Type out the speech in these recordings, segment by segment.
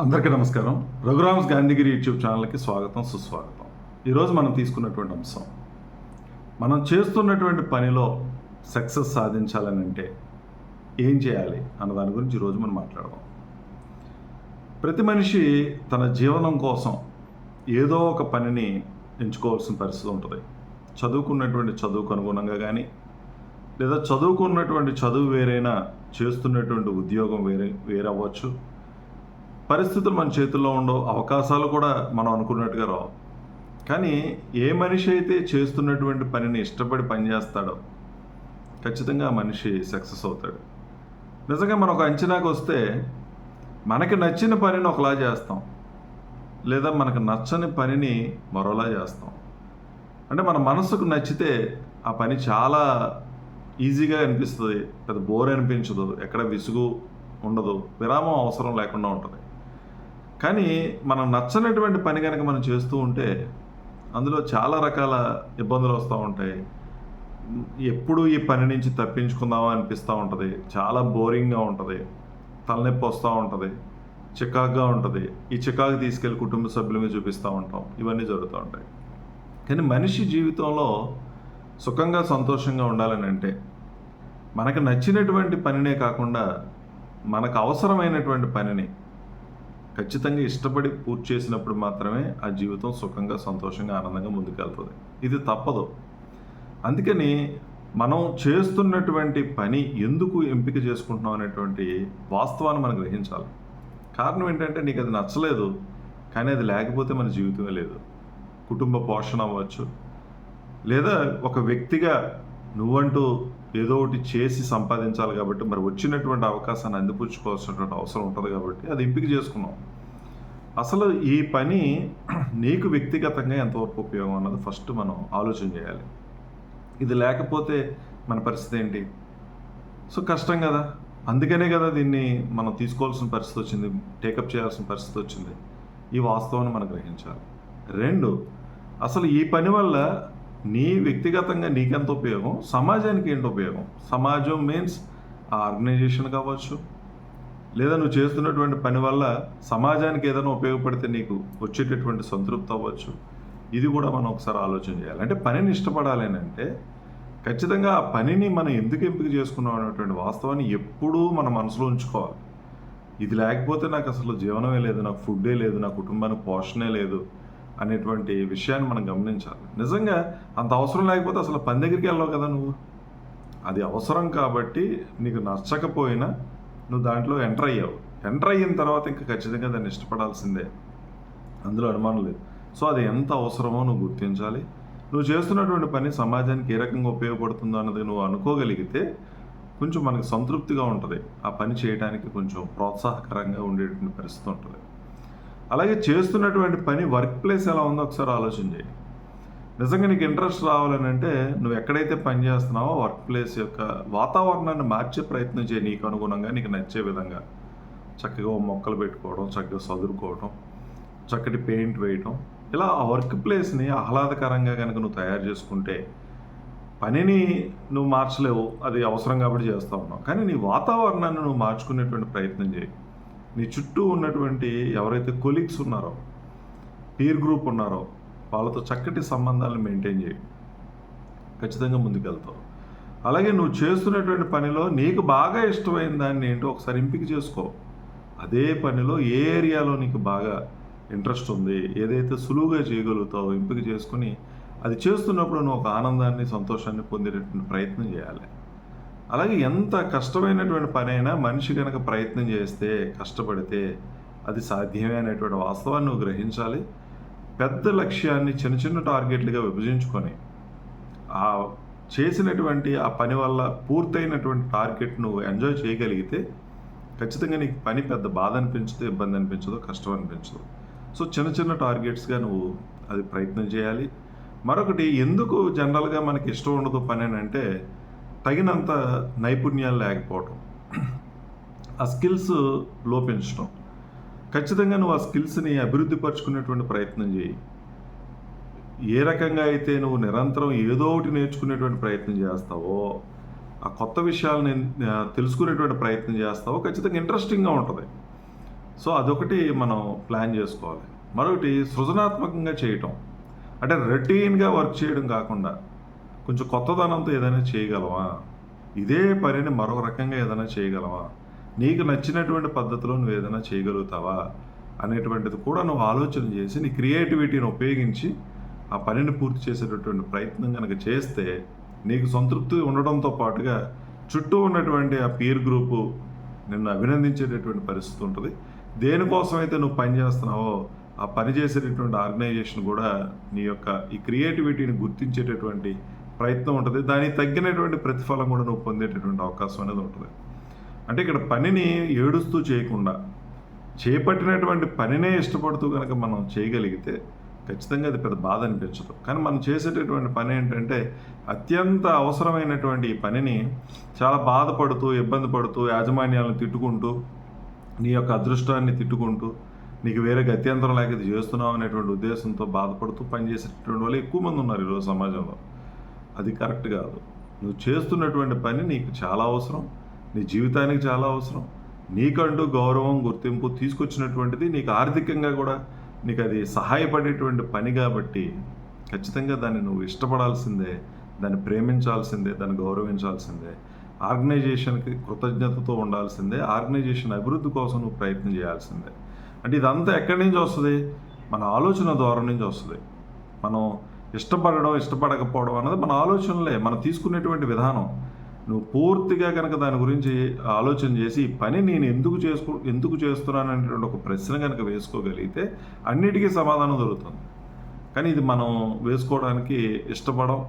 అందరికీ నమస్కారం. రఘురామ్స్ గాంధీగిరి యూట్యూబ్ ఛానల్కి స్వాగతం సుస్వాగతం. ఈరోజు మనం తీసుకున్నటువంటి అంశం మనం చేస్తున్నటువంటి పనిలో సక్సెస్ సాధించాలని అంటే ఏం చేయాలి అన్న దాని గురించి ఈరోజు మనం మాట్లాడదాం. ప్రతి మనిషి తన జీవనం కోసం ఏదో ఒక పనిని ఎంచుకోవాల్సిన పరిస్థితి ఉంటుంది. చదువుకున్నటువంటి చదువుకు అనుగుణంగా కానీ లేదా చదువుకున్నటువంటి చదువు వేరైనా చేస్తున్నటువంటి ఉద్యోగం వేరే వేరవ్వచ్చు. పరిస్థితులు మన చేతుల్లో ఉండవు అవకాశాలు కూడా మనం అనుకున్నట్టుగా రావు. కానీ ఏ మనిషి అయితే చేస్తున్నటువంటి పనిని ఇష్టపడి పనిచేస్తాడో ఖచ్చితంగా మనిషి సక్సెస్ అవుతాడు. నిజంగా మనం ఒక అంచనాకు వస్తే మనకి నచ్చిన పనిని ఒకలా చేస్తాం లేదా మనకు నచ్చని పనిని మరోలా చేస్తాం. అంటే మన మనసుకు నచ్చితే ఆ పని చాలా ఈజీగా అనిపిస్తుంది పెద్ద బోర్ అనిపించదు ఎక్కడ విసుగు ఉండదు విరామం అవసరం లేకుండా ఉంటుంది. కానీ మనం నచ్చనటువంటి పని కనుక మనం చేస్తూ ఉంటే అందులో చాలా రకాల ఇబ్బందులు వస్తూ ఉంటాయి. ఎప్పుడు ఈ పని నుంచి తప్పించుకుందామా అనిపిస్తూ ఉంటుంది. చాలా బోరింగ్గా ఉంటుంది. తలనొప్పి వస్తూ ఉంటుంది. చికాకుగా ఉంటుంది. ఈ చికాకు తీసుకెళ్ళి కుటుంబ సభ్యుల మీద చూపిస్తూ ఉంటాం. ఇవన్నీ జరుగుతూ ఉంటాయి. కానీ మనిషి జీవితంలో సుఖంగా సంతోషంగా ఉండాలని అంటే మనకు నచ్చినటువంటి పనినే కాకుండా మనకు అవసరమైనటువంటి పనిని ఖచ్చితంగా ఇష్టపడి పూర్తి చేసినప్పుడు మాత్రమే ఆ జీవితం సుఖంగా సంతోషంగా ఆనందంగా ముందుకెళ్తుంది. ఇది తప్పదు. అందుకని మనం చేస్తున్నటువంటి పని ఎందుకు ఎంపిక చేసుకుంటున్నాం అనేటువంటి వాస్తవాన్ని మనం గ్రహించాలి. కారణం ఏంటంటే నీకు అది నచ్చలేదు కానీ అది లేకపోతే మన జీవితమే లేదు. కుటుంబ పోషణ అవ్వచ్చు. లేదా ఒక వ్యక్తిగా నువ్వంటూ ఏదో ఒకటి చేసి సంపాదించాలి కాబట్టి మరి వచ్చినటువంటి అవకాశాన్ని అందిపుచ్చుకోవాల్సినటువంటి అవసరం ఉంటుంది కాబట్టి అది ఎంపిక చేసుకున్నాం. అసలు ఈ పని నీకు వ్యక్తిగతంగా ఎంతవరకు ఉపయోగం అన్నది ఫస్ట్ మనం ఆలోచన చేయాలి. ఇది లేకపోతే మన పరిస్థితి ఏంటి? సో కష్టం కదా. అందుకనే కదా దీన్ని మనం తీసుకోవాల్సిన పరిస్థితి వచ్చింది టేకప్ చేయాల్సిన పరిస్థితి వచ్చింది. ఈ వాస్తవాన్ని మనం గ్రహించాలి. రెండు అసలు ఈ పని వల్ల నీ వ్యక్తిగతంగా నీకెంత ఉపయోగం? సమాజానికి ఏంటి ఉపయోగం? సమాజం మీన్స్ ఆ ఆర్గనైజేషన్ కావచ్చు. లేదా నువ్వు చేస్తున్నటువంటి పని వల్ల సమాజానికి ఏదైనా ఉపయోగపడితే నీకు వచ్చేటటువంటి సంతృప్తి అవ్వచ్చు. ఇది కూడా మనం ఒకసారి ఆలోచన చేయాలి. అంటే పనిని ఇష్టపడాలి అని అంటే ఖచ్చితంగా ఆ పనిని మనం ఎందుకు ఎంపిక చేసుకున్నాం అనేటువంటి వాస్తవాన్ని ఎప్పుడూ మన మనసులో ఉంచుకోవాలి. ఇది లేకపోతే నాకు అసలు జీవనమే లేదు నాకు ఫుడ్డే లేదు నా కుటుంబానికి పోషణే లేదు. అనేటువంటి విషయాన్ని మనం గమనించాలి. నిజంగా అంత అవసరం లేకపోతే అసలు పని దగ్గరికి వెళ్ళవు కదా నువ్వు. అది అవసరం కాబట్టి నీకు నచ్చకపోయినా నువ్వు దాంట్లో ఎంటర్ అయ్యావు. ఎంటర్ అయిన తర్వాత ఇంకా ఖచ్చితంగా దాన్ని ఇష్టపడాల్సిందే. అందులో అనుమానం లేదు. సో అది ఎంత అవసరమో నువ్వు గుర్తించాలి. నువ్వు చేస్తున్నటువంటి పని సమాజానికి ఏ రకంగా ఉపయోగపడుతుందో అన్నది నువ్వు అనుకోగలిగితే కొంచెం మనకు సంతృప్తిగా ఉంటుంది. ఆ పని చేయడానికి కొంచెం ప్రోత్సాహకరంగా ఉండేటువంటి పరిస్థితి ఉంటుంది. అలాగే చేస్తున్నటువంటి పని వర్క్ ప్లేస్ ఎలా ఉందో ఒకసారి ఆలోచన చేయి. నిజంగా నీకు ఇంట్రెస్ట్ రావాలని అంటే నువ్వు ఎక్కడైతే పని చేస్తున్నావో వర్క్ ప్లేస్ యొక్క వాతావరణాన్ని మార్చే ప్రయత్నం చేయి నీకు అనుగుణంగా నీకు నచ్చే విధంగా. చక్కగా మొక్కలు పెట్టుకోవడం చక్కగా చదువుకోవడం చక్కటి పెయింట్ వేయటం. ఇలా ఆ వర్క్ ప్లేస్ని ఆహ్లాదకరంగా కనుక నువ్వు తయారు చేసుకుంటే పనిని నువ్వు మార్చలేవు అది అవసరం కాబట్టి చేస్తూ ఉన్నావు. కానీ నీ వాతావరణాన్ని నువ్వు మార్చుకునేటువంటి ప్రయత్నం చేయి. నీ చుట్టూ ఉన్నటువంటి ఎవరైతే కొలీగ్స్ ఉన్నారో పీర్ గ్రూప్ ఉన్నారో వాళ్ళతో చక్కటి సంబంధాలను మెయింటైన్ చేయి. ఖచ్చితంగా ముందుకెళ్తావు. అలాగే నువ్వు చేస్తున్నటువంటి పనిలో నీకు బాగా ఇష్టమైన దాన్ని ఏంటో ఒకసారి ఎంపిక చేసుకో. అదే పనిలో ఏ ఏరియాలో నీకు బాగా ఇంట్రెస్ట్ ఉంది ఏదైతే సులువుగా చేయగలుగుతావో ఎంపిక చేసుకుని అది చేస్తున్నప్పుడు నువ్వు ఒక ఆనందాన్ని సంతోషాన్ని పొందేటటువంటి ప్రయత్నం చేయాలి. అలాగే ఎంత కష్టమైనటువంటి పని అయినా మనిషి కనుక ప్రయత్నం చేస్తే కష్టపడితే అది సాధ్యమే అనేటువంటి వాస్తవాన్ని నువ్వు గ్రహించాలి. పెద్ద లక్ష్యాన్ని చిన్న చిన్న టార్గెట్లుగా విభజించుకొని ఆ చేసినటువంటి ఆ పని వల్ల పూర్తయినటువంటి టార్గెట్ నువ్వు ఎంజాయ్ చేయగలిగితే ఖచ్చితంగా నీకు పని పెద్ద బాధ అనిపించదు ఇబ్బంది అనిపించదు కష్టం అనిపించదు. సో చిన్న చిన్న టార్గెట్స్గా నువ్వు అది ప్రయత్నం చేయాలి. మరొకటి ఎందుకు జనరల్గా మనకి ఇష్టం ఉండదు పని అని అంటే తగినంత నైపుణ్యాలు లేకపోవటం. ఆ స్కిల్స్ లోపించడం ఖచ్చితంగా నువ్వు ఆ స్కిల్స్ని అభివృద్ధి పరుచుకునేటువంటి ప్రయత్నం చేయి. ఏ రకంగా అయితే నువ్వు నిరంతరం ఏదో ఒకటి నేర్చుకునేటువంటి ప్రయత్నం చేస్తావో ఆ కొత్త విషయాలని తెలుసుకునేటువంటి ప్రయత్నం చేస్తావో ఖచ్చితంగా ఇంట్రెస్టింగ్గా ఉంటుంది. సో అదొకటి మనం ప్లాన్ చేసుకోవాలి. మరొకటి సృజనాత్మకంగా చేయటం. అంటే రొటీన్గా వర్క్ చేయడం కాకుండా కొంచెం కొత్తదనంతో ఏదైనా చేయగలవా? ఇదే పనిని మరొక రకంగా ఏదైనా చేయగలవా? నీకు నచ్చినటువంటి పద్ధతిలో నువ్వు ఏదైనా చేయగలుగుతావా? అనేటువంటిది కూడా నువ్వు ఆలోచన చేసి నీ క్రియేటివిటీని ఉపయోగించి ఆ పనిని పూర్తి చేసేటటువంటి ప్రయత్నం కనుక చేస్తే నీకు సంతృప్తి ఉండడంతో పాటుగా చుట్టూ ఉన్నటువంటి ఆ పీర్ గ్రూపు నిన్ను అభినందించేటటువంటి పరిస్థితి ఉంటుంది. దేనికోసం అయితే నువ్వు పని చేస్తున్నావో ఆ పని చేసేటటువంటి ఆర్గనైజేషన్ కూడా నీ యొక్క ఈ క్రియేటివిటీని గుర్తించేటటువంటి ప్రయత్నం ఉంటుంది. దానికి తగ్గినటువంటి ప్రతిఫలం కూడా నువ్వు పొందేటటువంటి అవకాశం అనేది ఉంటుంది. అంటే ఇక్కడ పనిని ఏడుస్తూ చేయకుండా చేపట్టినటువంటి పనినే ఇష్టపడుతూ కనుక మనం చేయగలిగితే ఖచ్చితంగా అది పెద్ద బాధ అనిపించదు. కానీ మనం చేసేటటువంటి పని ఏంటంటే అత్యంత అవసరమైనటువంటి ఈ పనిని చాలా బాధపడుతూ ఇబ్బంది పడుతూ యాజమాన్యాలను తిట్టుకుంటూ నీ యొక్క అదృష్టాన్ని తిట్టుకుంటూ నీకు వేరే గత్యంతరం లేక ఇది చేస్తున్నావు అనేటువంటి ఉద్దేశంతో బాధపడుతూ పనిచేసేటటువంటి వాళ్ళు ఎక్కువ మంది ఉన్నారు ఈరోజు సమాజంలో. అది కరెక్ట్ కాదు. నువ్వు చేస్తున్నటువంటి పని నీకు చాలా అవసరం. నీ జీవితానికి చాలా అవసరం. నీకంటూ గౌరవం గుర్తింపు తీసుకొచ్చినటువంటిది నీకు ఆర్థికంగా కూడా నీకు అది సహాయపడేటువంటి పని కాబట్టి ఖచ్చితంగా దాన్ని నువ్వు ఇష్టపడాల్సిందే దాన్ని ప్రేమించాల్సిందే దాన్ని గౌరవించాల్సిందే. ఆర్గనైజేషన్కి కృతజ్ఞతతో ఉండాల్సిందే ఆర్గనైజేషన్ అభివృద్ధి కోసం నువ్వు ప్రయత్నం చేయాల్సిందే. అంటే ఇదంతా ఎక్కడి నుంచి వస్తుంది? మన ఆలోచన ద్వారా నుంచి వస్తుంది. మనం ఇష్టపడడం ఇష్టపడకపోవడం అన్నది మన ఆలోచనలే మనం తీసుకునేటువంటి విధానం. నువ్వు పూర్తిగా కనుక దాని గురించి ఆలోచన చేసి ఈ పని నేను ఎందుకు చేసుకో ఎందుకు చేస్తున్నాను అనేటువంటి ఒక ప్రశ్న కనుక వేసుకోగలిగితే అన్నిటికీ సమాధానం దొరుకుతుంది. కానీ ఇది మనం వేసుకోవడానికి ఇష్టపడం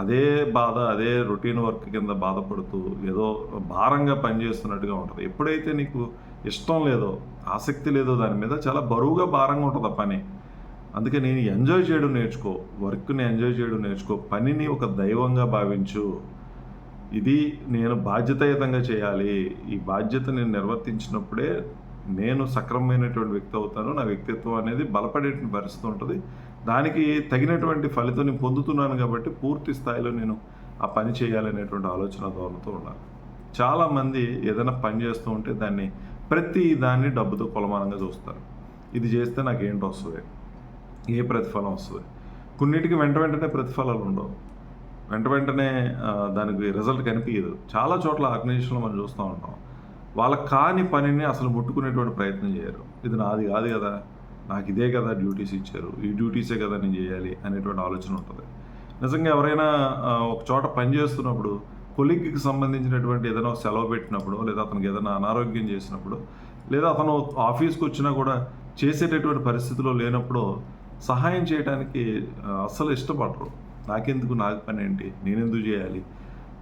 అదే బాధ అదే రొటీన్ వర్క్ కింద బాధపడుతూ ఏదో భారంగా పనిచేస్తున్నట్టుగా ఉంటుంది. ఎప్పుడైతే నీకు ఇష్టం లేదో ఆసక్తి లేదో దాని మీద చాలా బరువుగా భారంగా ఉంటుంది ఆ పని. అందుకే నేను ఎంజాయ్ చేయడం నేర్చుకో వర్క్ని ఎంజాయ్ చేయడం నేర్చుకో పనిని ఒక దైవంగా భావించు. ఇది నేను బాధ్యతాయుతంగా చేయాలి. ఈ బాధ్యత నేను నిర్వర్తించినప్పుడే నేను సక్రమమైనటువంటి వ్యక్తి అవుతాను. నా వ్యక్తిత్వం అనేది బలపడేటువంటి పరిస్థితి ఉంటుంది. దానికి తగినటువంటి ఫలితం నేను పొందుతున్నాను కాబట్టి పూర్తి స్థాయిలో నేను ఆ పని చేయాలనేటువంటి ఆలోచన ధోరణితో ఉండాలి. చాలామంది ఏదైనా పని చేస్తూ ఉంటే దాన్ని ప్రతి దాన్ని డబ్బుతో కొలమానంగా చూస్తారు. ఇది చేస్తే నాకు ఏంటి వస్తుంది ఏ ప్రతిఫలం వస్తుంది? కొన్నిటికి వెంట వెంటనే ప్రతిఫలాలు ఉండవు. వెంట వెంటనే దానికి రిజల్ట్ కనిపించదు చాలా చోట్ల ఆర్గనైజేషన్లో మనం చూస్తూ ఉంటాం. వాళ్ళ కాని పనిని అసలు ముట్టుకునేటువంటి ప్రయత్నం చేయరు. ఇది నాది కాదు కదా. నాకు ఇదే కదా డ్యూటీస్ ఇచ్చారు. ఈ డ్యూటీసే కదా నేను చేయాలి అనేటువంటి ఆలోచన ఉంటుంది. నిజంగా ఎవరైనా ఒక చోట పని చేస్తున్నప్పుడు కొలిగ్కి సంబంధించినటువంటి ఏదైనా సెలవు పెట్టినప్పుడు లేదా అతనికి ఏదైనా అనారోగ్యం చేసినప్పుడు లేదా అతను ఆఫీస్కి వచ్చినా కూడా చేసేటటువంటి పరిస్థితిలో లేనప్పుడు సహాయం చేయడానికి అస్సలు ఇష్టపడరు. నాకెందుకు నాకు పని ఏంటి నేనెందుకు చేయాలి?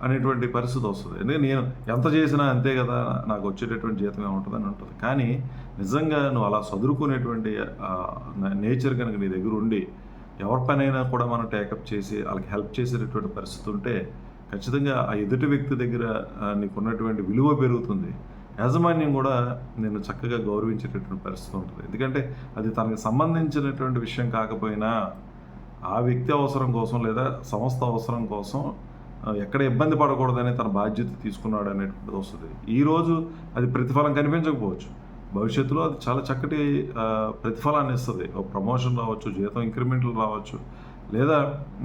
అనేటువంటి పరిస్థితి వస్తుంది. ఎందుకంటే నేను ఎంత చేసినా అంతే కదా నాకు వచ్చేటటువంటి జీతం ఏముంటుందని ఉంటుంది. కానీ నిజంగా నువ్వు అలా చదువుకునేటువంటి నేచర్ కనుక నీ దగ్గర ఉండి ఎవరి పనైనా కూడా మనం టేకప్ చేసి వాళ్ళకి హెల్ప్ చేసేటటువంటి పరిస్థితి ఉంటే ఖచ్చితంగా ఆ ఎదుటి వ్యక్తి దగ్గర నీకున్నటువంటి విలువ పెరుగుతుంది. యాజమాన్యం కూడా నేను చక్కగా గౌరవించేటటువంటి పరిస్థితి ఉంటుంది. ఎందుకంటే అది తనకు సంబంధించినటువంటి విషయం కాకపోయినా ఆ వ్యక్తి అవసరం కోసం లేదా సంస్థ అవసరం కోసం ఎక్కడ ఇబ్బంది పడకూడదని తన బాధ్యత తీసుకున్నాడు అనేటువంటిది వస్తుంది. ఈరోజు అది ప్రతిఫలం కనిపించకపోవచ్చు. భవిష్యత్తులో అది చాలా చక్కటి ప్రతిఫలాన్ని ఇస్తుంది. ఒక ప్రమోషన్ రావచ్చు జీతం ఇంక్రిమెంట్లు రావచ్చు లేదా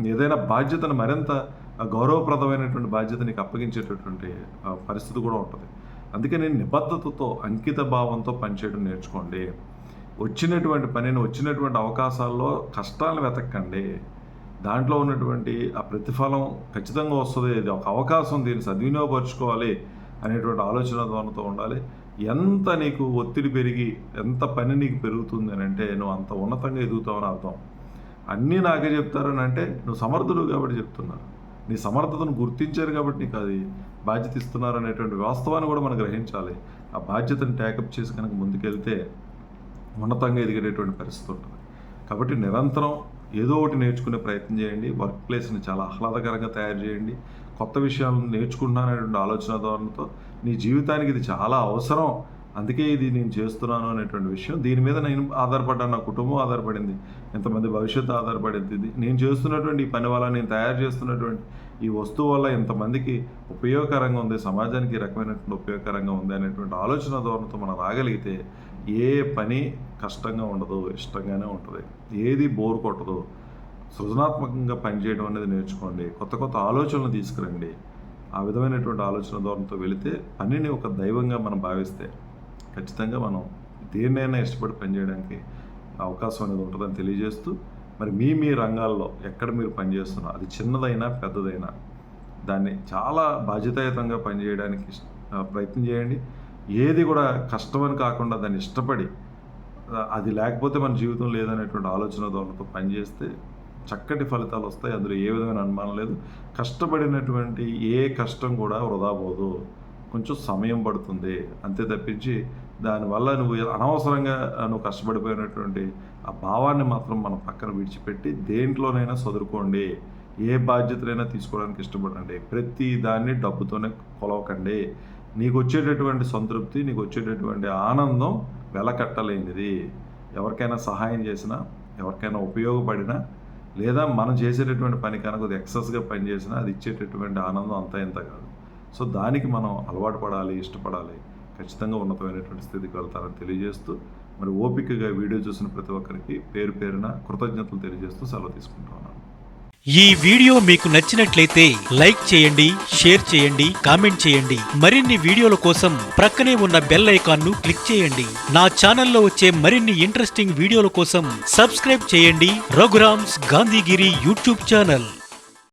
ఏదైనా బాధ్యతను మరింత గౌరవప్రదమైనటువంటి బాధ్యత నీకు అప్పగించేటటువంటి ఆ, పరిస్థితి కూడా ఉంటుంది. అందుకే నేను నిబద్ధతతో అంకిత భావంతో పనిచేయడం నేర్చుకోండి. వచ్చినటువంటి పనిని వచ్చినటువంటి అవకాశాల్లో కష్టాలను వెతకండి. దాంట్లో ఉన్నటువంటి ఆ ప్రతిఫలం ఖచ్చితంగా వస్తుంది. ఇది ఒక అవకాశం దీన్ని సద్వినియోగపరచుకోవాలి అనేటువంటి ఆలోచన ధోరణితో ఉండాలి. ఎంత నీకు ఒత్తిడి పెరిగి ఎంత పని నీకు పెరుగుతుంది అని అంటే నువ్వు అంత ఉన్నతంగా ఎదుగుతావని అర్థం. అన్నీ నాకే చెప్తారని అంటే నువ్వు సమర్థుడు కాబట్టి చెప్తున్నారు. నీ సమర్థతను గుర్తించారు కాబట్టి నీకు అది బాధ్యత ఇస్తున్నారు అనేటువంటి వాస్తవాన్ని కూడా మనం గ్రహించాలి. ఆ బాధ్యతను ట్యాకప్ చేసి కనుక ముందుకెళ్తే ఉన్నతంగా ఎదిగేటటువంటి పరిస్థితి ఉంటుంది. కాబట్టి నిరంతరం ఏదో ఒకటి నేర్చుకునే ప్రయత్నం చేయండి. వర్క్ ప్లేస్ని చాలా ఆహ్లాదకరంగా తయారు చేయండి. కొత్త విషయాలను నేర్చుకుంటున్నాననేటువంటి ఆలోచన ధోరణితో నీ జీవితానికి ఇది చాలా అవసరం. అందుకే ఇది నేను చేస్తున్నాను అనేటువంటి విషయం. దీని మీద నేను ఆధారపడ్డాను నా కుటుంబం ఆధారపడింది ఎంతమంది భవిష్యత్తు ఆధారపడింది. ఇది నేను చేస్తున్నటువంటి ఈ పని వల్ల నేను తయారు చేస్తున్నటువంటి ఈ వస్తువు వల్ల ఎంతమందికి ఉపయోగకరంగా ఉంది సమాజానికి ఈ రకమైనటువంటి ఉపయోగకరంగా ఉంది అనేటువంటి ఆలోచన ధోరణితో మనం రాగలిగితే ఏ పని కష్టంగా ఉండదు ఇష్టంగానే ఉంటుంది. ఏది బోర్ కొట్టదు సృజనాత్మకంగా పనిచేయడం అనేది నేర్చుకోండి. కొత్త కొత్త ఆలోచనలు తీసుకురండి. ఆ విధమైనటువంటి ఆలోచన ధోరణితో వెళితే పనిని ఒక దైవంగా మనం భావిస్తే ఖచ్చితంగా మనం దేన్నైనా ఇష్టపడి పనిచేయడానికి అవకాశం అనేది ఉంటుందని తెలియజేస్తూ మరి మీ మీ రంగాల్లో ఎక్కడ మీరు పనిచేస్తున్నా అది చిన్నదైనా పెద్దదైనా దాన్ని చాలా బాధ్యతాయుతంగా పనిచేయడానికి ప్రయత్నం చేయండి. ఏది కూడా కష్టమని కాకుండా దాన్ని ఇష్టపడి అది లేకపోతే మన జీవితం లేదనేటువంటి ఆలోచన ధోరణితో పనిచేస్తే చక్కటి ఫలితాలు వస్తాయి. అందులో ఏ విధమైన అనుమానం లేదు. కష్టపడినటువంటి ఏ కష్టం కూడా వృధా పోదు. కొంచెం సమయం పడుతుంది. అంతే తప్పించి దానివల్ల నువ్వు అనవసరంగా నువ్వు కష్టపడిపోయినటువంటి ఆ భావాన్ని మాత్రం మనం పక్కన విడిచిపెట్టి దేంట్లోనైనా చదువుకోండి ఏ బాధ్యతలైనా తీసుకోవడానికి ఇష్టపడండి. ప్రతి దాన్ని డబ్బుతోనే కొలవకండి. నీకు వచ్చేటటువంటి సంతృప్తి నీకు వచ్చేటటువంటి ఆనందం వెలకట్టలేనిది. ఎవరికైనా సహాయం చేసినా ఎవరికైనా ఉపయోగపడినా లేదా మనం చేసేటటువంటి పని కనుక అది ఎక్సెస్గా పని చేసినా అది ఇచ్చేటటువంటి ఆనందం అంతా ఇంత కాదు. సో దానికి మనం అలవాటు పడాలి ఇష్టపడాలి ఖచ్చితంగా ఉన్నతమైనటువంటి స్థితికి వెళ్తారని తెలియజేస్తూ మరి ఓపికగా వీడియో చూసిన ప్రతి ఒక్కరికి పేరు పేరున కృతజ్ఞతలు తెలియజేస్తూ సెలవు తీసుకుంటా ఈ వీడియో మీకు నచ్చినట్లయితే లైక్ చేయండి షేర్ చేయండి కామెంట్ చేయండి. మరిన్ని వీడియోల కోసం ప్రక్కనే ఉన్న బెల్ ఐకాన్ను క్లిక్ చేయండి. నా ఛానల్లో వచ్చే మరిన్ని ఇంట్రెస్టింగ్ వీడియోల కోసం సబ్స్క్రైబ్ చేయండి. Raghuram's Gandhigiri YouTube channel.